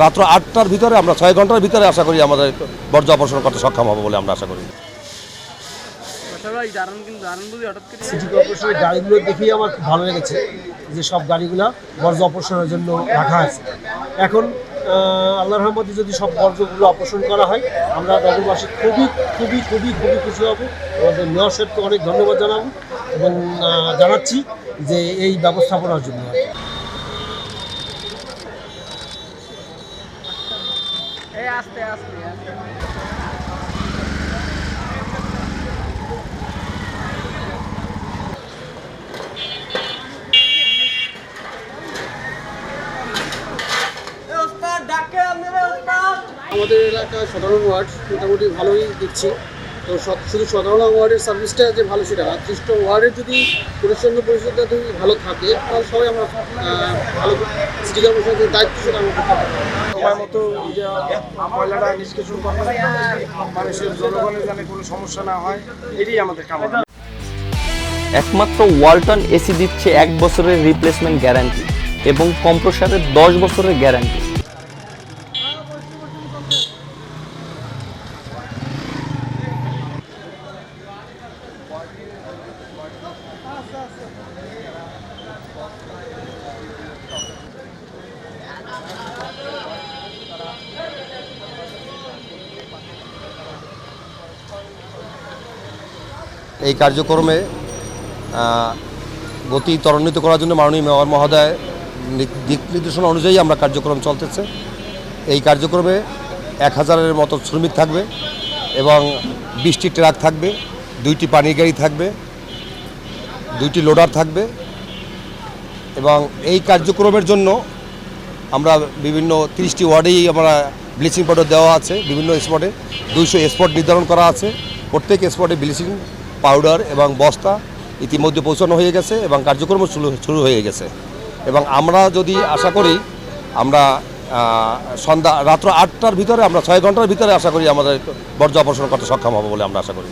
রাত্র আটটার ভিতরে আমরা ছয় ঘণ্টার ভিতরে আশা করি আমাদের বর্জ্য অপসারণ করতে সক্ষম হব বলে আমরা আশা করি। সিটি কর্পোরেশনের গাড়িগুলো দেখেই আমার ভালো লেগেছে যে সব গাড়িগুলো বর্জ্য অপসারণের জন্য রাখা আছে। এখন আহ, আল্লাহর রহমতে যদি সব বর্জ্যগুলো অপসারণ করা হয় আমরা নগরবাসী খুবই খুবই খুবই খুবই খুশি হব। আমাদের মেয়র সাহেবকে অনেক ধন্যবাদ জানাব এবং জানাচ্ছি যে এই ব্যবস্থাপনার জন্য। আস্তে আস্তে আমাদের এলাকায় সাধারণ ওয়ার্ড মোটামুটি ভালোই দেখছি। তো সব- শুধু সাধারণ ওয়ার্ডের সার্ভিসটা যে ভালো সেটা না ত্রিশটা ওয়ার্ডের যদি পরিচ্ছন্ন পরিষদটা যদি ভালো থাকে, তাহলে সবাই আমরা ভালো সিটি কর্পোরেশনের দায়িত্ব সেটা আমরা সময় মতো ময়লাটা নিষ্কাশন করা মানুষের জনগণের যেন কোনো সমস্যা না হয়, এটাই আমাদের কামনা। একমাত্র ওয়ালটন এসি দিচ্ছে এক বছরের রিপ্লেসমেন্ট গ্যারান্টি এবং কম্প্রসারের দশ বছরের গ্যারান্টি এই কার্যক্রমে গতি ত্বরান্বিত করার জন্য মাননীয় মেয়র মহোদয় দিক নির্দেশনা অনুযায়ী আমরা কার্যক্রম চলতেছে। এই কার্যক্রমে এক হাজারের মতো শ্রমিক থাকবে এবং বিশটি ট্রাক থাকবে, দুইটি পানির গাড়ি থাকবে, দুইটি লোডার থাকবে এবং এই কার্যক্রমের জন্য আমরা বিভিন্ন তিরিশটি ওয়ার্ডেই আমরা ব্লিচিং পাউডার দেওয়া আছে, বিভিন্ন স্পটে। দুইশো স্পট নির্ধারণ করা আছে। প্রত্যেক স্পটে ব্লিচিং পাউডার এবং বস্তা ইতিমধ্যে পৌঁছানো হয়ে গেছে এবং কার্যক্রম শুরু শুরু হয়ে গেছে। এবং আমরা যদি আশা করি, আমরা সন্ধ্যা, রাত্র আটটার ভিতরে, আমরা ছয় ঘণ্টার ভিতরে আশা করি আমাদের বর্জ্য অপসারণ করতে সক্ষম হব বলে আমরা আশা করি।